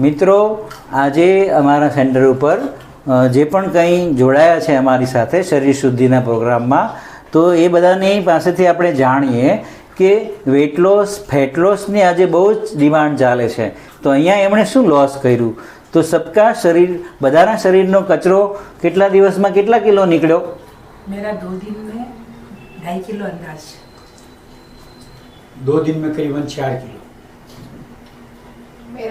મિત્રો આજે અમારા સેન્ટર ઉપર જે પણ કંઈ જોડાયા છે અમારી સાથે શરીર શુદ્ધિના પ્રોગ્રામમાં તો એ બધાની પાસેથી આપણે જાણીએ કે વેટ લોસ ફેટ લોસની આજે બહુ જ ડિમાન્ડ ચાલે છે. તો અહીંયા એમણે શું લોસ કર્યું? તો સબકા શરીર બધાના શરીરનો કચરો કેટલા દિવસમાં કેટલા કિલો નીકળ્યો? મેરા દો દિન મેં ઢાઈ કિલો અંદાજ. દો દિન મેં કરીબન ચાર કિલો.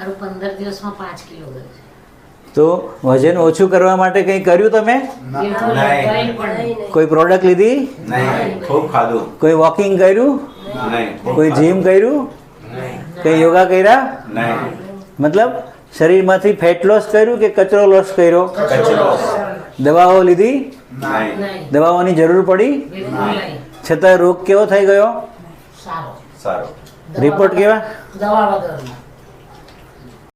મારું પંદર દિવસમાં પાંચ કિલો તો વજન ઓછું કરવા માટે કંઈ કર્યું તમે? કોઈ પ્રોડક્ટ લીધી? કોઈ વોકિંગ કર્યું? કોઈ જીમ કર્યું? કંઈ યોગા કર્યા? મતલબ શરીરમાંથી ફેટ લોસ કર્યું કે કચરો લોસ કર્યો? દવાઓ લીધી? દવાઓની જરૂર પડી? છતાં રોગ કેવો થઈ ગયો? સારો. રિપોર્ટ કેવા?